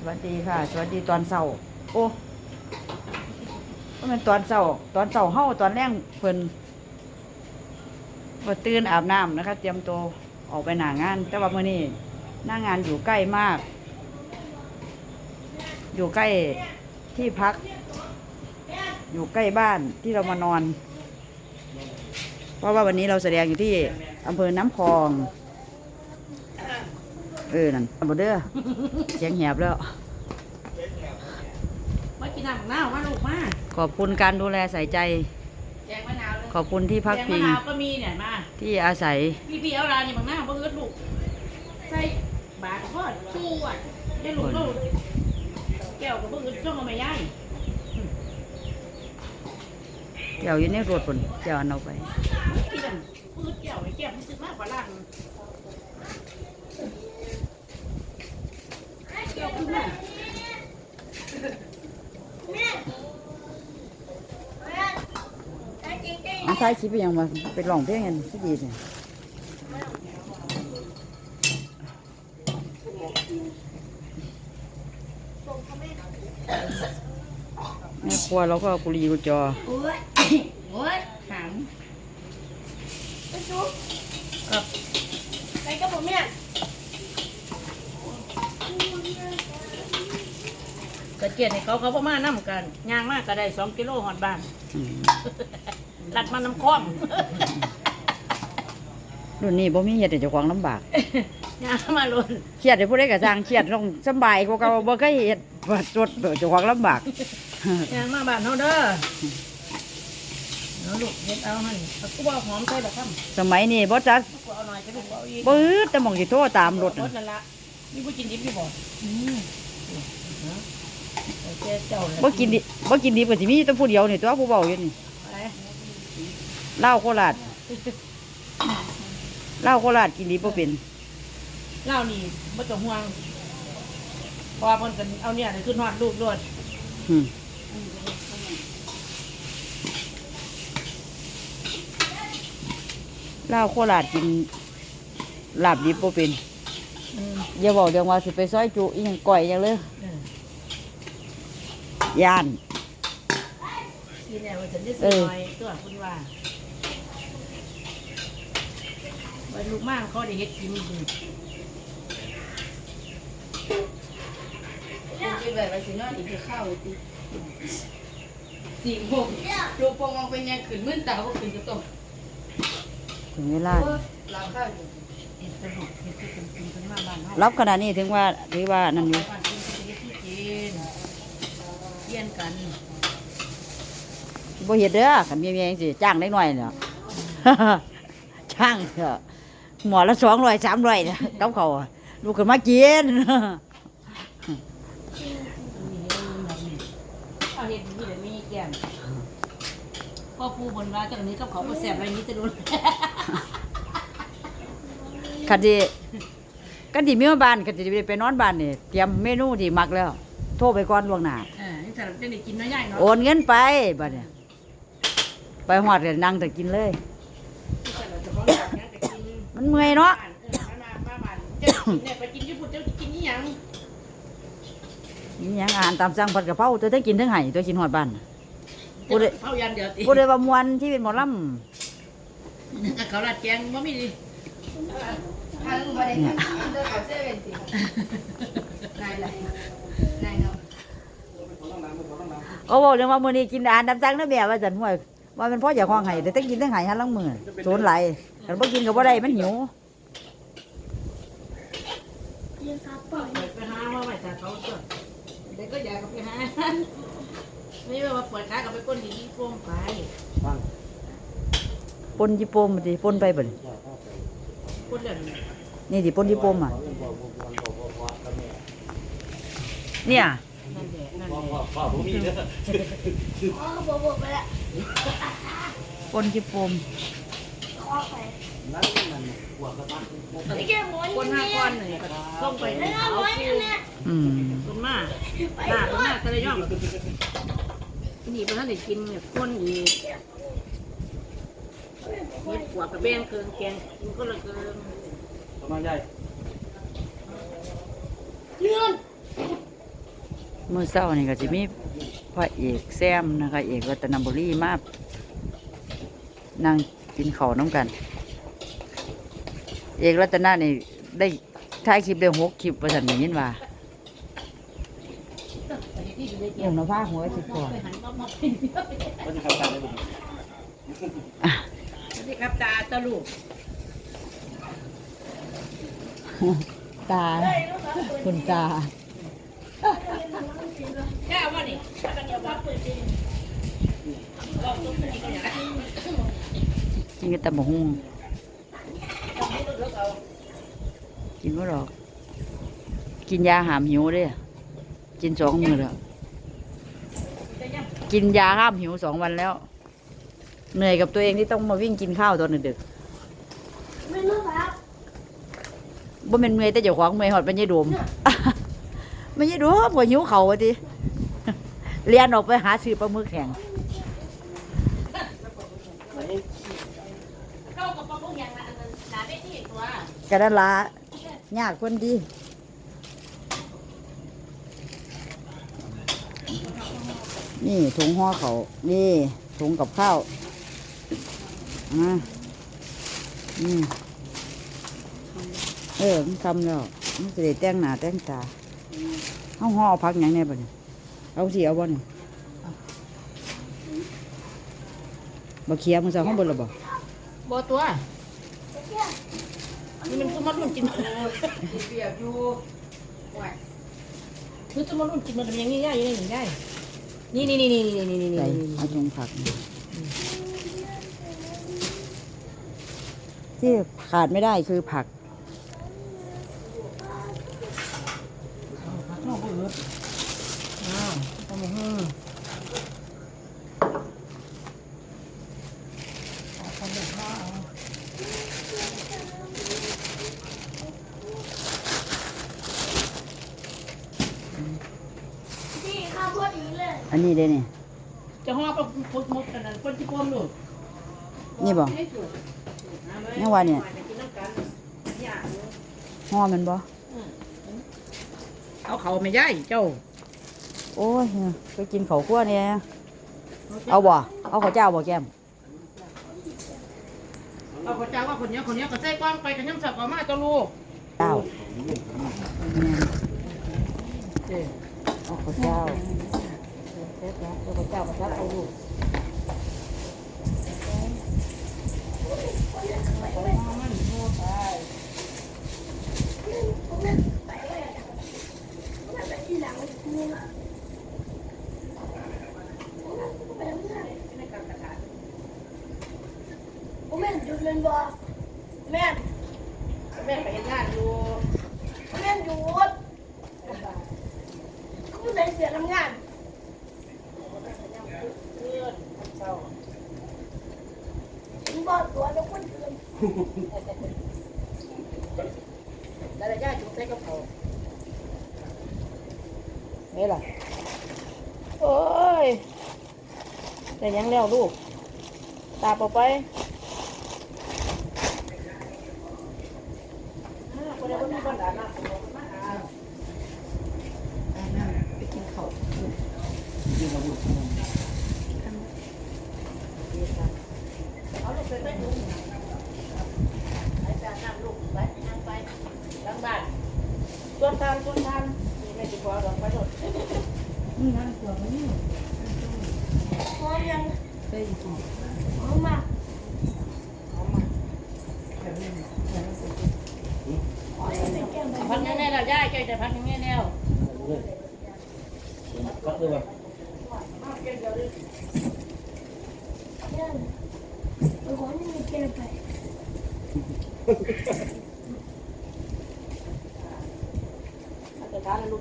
สวัสดีค่ะ สวัสดีตอนเสาร์โอ้ก็เป็นตอนเสาร์ตอนเสาร์เฮ้าตอนแรกเพิ่นว่าตื่นอาบน้ำนะคะ เตรียมตัวออกไปหนางาน แต่ว่าเมื่อนี้หน้างานอยู่ใกล้มาก อยู่ใกล้ที่พัก อยู่ใกล้บ้านที่เรามานอน เพราะว่าวันนี้เราแสดงอยู่ที่อำเภอน้ำพอง เออ นั่นบเด้อเสียงแหบแล้ว มากินน้ำบักนาวมาลูกมาขอบคุณการดูแลใส่ใจแงมะนาวขอบคุณที่พักแจงพิมะงนาวก็มีเนี่ยมา ที่อาศัย พี่พี่เอาลานี่บักนาวบ่เฮ็ดลูก ใส่บาททอดชูอะได้ลูกลูกแก้วก็บ่เฮ็ดช่องเอาไม่ย้ายแก้วอยู่ในรดคนแก้วอนเอาไปกินบ่เฮ็ดแก้วไอ้แก้วมันซื้มากกว่าล่าง ท้ายคลิปไปยังมาไปลองเพลงกันที่ดีเลยแม่ครัวเราก็กุรีกุจอโอ้ยโอ้ยขำไปจุ๊บครับไปกับผมเนี่ยกระเจียดให้เขาเขาประมาณน้ำกันย่างมากก็ได้สองกิโลหอดบ้าน ลัดมาน้ำคล้องรุ่นนี้บ่มีเฮ็ดให้เจ้าขงลำบากยามาลุนเครียดให้ผู้ใดก็สจางเครียดลงสบายกว่าเก่าบ่เคยเฮ็ดว่าจดเจ้าขงลำบากยามาบานเฮาเด้อเอาลูกเฮ็ดเอาหั่นกูบ่หอมใส่ดอกคำสมัยนี้บ่จักบ่ยจะลูกเอแต่ม่องจิโทรตามรถนั่นละนี่บ่กินดิบพี่บอืบ่กินดิบบ่กินดิบก็สิมีแองพูดเดียวนี่ตัวผู้เว้าอยู่นี่ เหล้าโคลาดเหล้าโคลาดกินดีบ่เป็นเหล้านี่บ่ต้องห่วงเพราะเพิ่นกันเอาเนี่ยได้ขึ้นฮอดลูกด้วยเหล้าโคลาดกินหลับดิบบ่เป็นอย่าบอกเดี๋ยวว่าสิไปซอยจุอีหยังก่อยอย่างเลยเออย่าน กินแนวว่าฉันจะสิน้อยคุณว่า ไปลูกมากเขาได้เฮ็ดกินดีคุณไปแบบว่าสินอนอีกคือข้าวติสี่โมงดูโปงมองไปยังขึ้นมื่นตาก็ขึ้นจะตกถึงเวลาเพราะรับข้าวอยู่รับ้ขรับนาดนี้ถึงว่าหรือว่านั่นอยู่เฮ็นยนกันบ่เห็ดเด้อขันเมียเมียสิจ้างได้หน่อยเนาะจ้างเถอะ หมอละสองร้อยสามร้อยกับเขาลูกขึ้มากี้ยวกมพ่อปูบนว่าจากนี้กับเขาก็แสบอะไรนี้จะโดนคันดีกันดีเมื่อบ้านกันดีไปนอนบ้านนี่เตรียมเมนูที่มักแล้ว โทรไปก่อนล่วงหน้าบกกินน้อยหนาโอนเงินไปบ้านเนี่ยไปหอดเลยนั่งแต่กินเลย เมื่อยเนาะไปกินญี่ปุ่นจ้กินนี่ยังนี่ยังอ่านตามสั่งผัดกะเพราตัวได้กินทั้งไห่ตัวกินหอดบ้านพูดเลยเผายันเดียวตีพูดเลยว่ามวนที่เป็นหมอลำเขาลัดแกงว่าไม่ดีเขาโอ้โหเรื่องว่ามือนี้กินอ่านตามสั่งนะแม่ว่าจันห่วยว่าเป็นพ่ออย่าคล้องไห่แต่ต้องกินทั้งไห่ฮันลังมือโซนไหล ฉันม่กินกับบ่ได้มันหิวปล่ยไปหาว่เขาจ้ยาไม่ว่าปวดขากับไปก้นดีโป่งไปฟังปนญี่ปุ่มดิปนไปบ่นก้นเดือดนี่ดิปนญี่ปุ่มอะเนี่ยปนที่ปนญี่ปม นั่นกรหอนห้าก้อนหนึ่งก็ส่งไปเอาคืนคุมนมาหน้าต้นมาทะเลยย่อมนี่เป็นท่านได้กินแบบก้นอีกมีขวดกระเบงเกินแกงกินก็เละเกินประมาณใหญ่เลื่อนมื่อเศร้านี่ก็จะมีพระเอกแซมนะคะ เอกวัตนบุรีมากนาง กินข้าวน้ำกัน เอกรัตนานี่ได้ถ่ายคลิปได้หกคลิปประสันอย่างนี้ว่าเรื่องนภาหัวสิก่อนก็จะเข้าใจได้ดีสวัสดีครับตาตะลูกตาคุณตาแก้วว่านี่ถ้า กันเดียวว่าเปิดดีลองดูนี่ก็อย่างนั้นกินกันแต่บะฮุงลองดูแล้วเอากินบ่หรอก กินยาหามหิวเด้กินสองมือแล้วจะยังกินยาห้ามหิวสองวันแล้ว เหนื่อยกับตัวเองที่ต้องมาวิ่งกินข้าวตอนดึกๆไม่รู้ครับบ่เป็นเมื่อยแต่เจ้าของเมื่อยหอดเป็นยายโดมไม่ใช่โดมกว่าหิวเขาวะทีเรียนออกไปหาซื้อปลาหมึกแข็ง เข้ากับปลาบุ้งอย่างนั้นหนาได้ที่ตัว กระดาลายากคนดีนี่ถุงห่อเขานี่ถุงกับข้าวอ่าอืมเออมันทำแล้วมันจะได้แต่งหน้าแต่งตาเอาห่อพักหยังไงบ่เนี่ยเอาสิเอาบ่เนี่ยบ่เคลียร์มึงจะห้องบนหรอบ่บ่ตัว มันคือมันรุ่นกินเปียกอยู่ไหวคือจะมันรุ่นกินมันเป็นยังไงง่ายยังไงง่ายนี่นี่นี่นี่นี่นี่นี่นี่นี่เอาถุงผักนี่ที่ขาดไม่ได้คือผัก ข้าวเบิดอ้าวตำหู อั นนี้เด้นี่ จะห่อปลาปุดมดกันนั่นคนที่พวมลูกนี่บ่ยังว่าเนี่ยกินน้ำกันอยากห่อมันบ่เอาเขาไม่ย่ายเจ้า โอ้ยไปกินข้าวคั่วเนี่ยเอาบ่เอาข้าวเจ้าบ่แก้มเอาข้าวเจ้าว่าคนเนี้ยคนเนี้ยก็ใส่กล้องไปกันยังสับกว่ามาเจ้าลูกเจ้าเอาข้าวเจ้า เด็ดนะเอาข้าวเจ้ามาซับเอาลูกแม่นหยุดเล่นบ่แม่น แม่ไปเห็นงานอยู่ แม่นหยุดกูใส่เสียทำงาน เพื่อนเจ้า มึงบอกตัวแล้วคนอื่น แล้วย่าจุ๊บใส่กระเพรานี่ล่ะ โอ้ยแต่ยังแล้วลูก ตาเปล่าไปคนเดียวก็มีคนด่ามาคนเดียวก็มาด่า ไปกินข้าว เอาลูกไปไปดูไปจานน้ำลูกไปนั่งไปล้างบ้านส่วนทานส่วนทาน นี่แม่จะขอดอกไปโดดนี่นะตัวมันนี่พร้อมยังไปกินพร้อมมาพักแน่ๆแล้วย่าใจแต่พักแน่ๆแล้วยก็เลยว่าแม่นเอาของนี่มีเกลือไป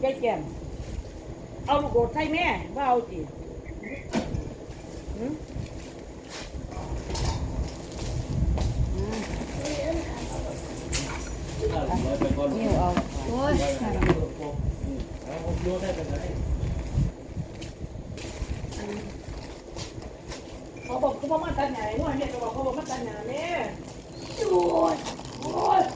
แต่ทานลูกแก่แก่เอาลูกโดดใส่แม่ว่าเอาสิไปก่อนนิ้วเอาโอ้ยเอาโยนได้เป็นไรเขาบอกเขาบอกมาตัดใหญ่ว่าเนี่ยเขาบอกเขาบอกมาตัดหญ่เนี่ยหยุดโอ้ยบ่แม่นบ่แม่นมาบริกินจังเจียไม่ต้องไปยังบ่กิ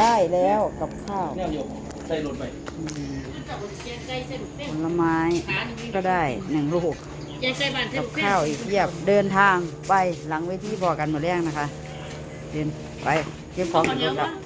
ได้แล้วกับข้าวแนวโยกใส่รถไปจับแกงไก่ใส่ลูกเส้นผลไม้ขาหนึ่งก็ได้หนึ่งลูกแกงไก่บ้านใส่กับลูกเส้นข้าวอีกเพียบเดินทางไปหลังเวทีพอกันหมดแรงนะคะ เดินไปเก็บของเอากันข้าวเหนียวแล้มาว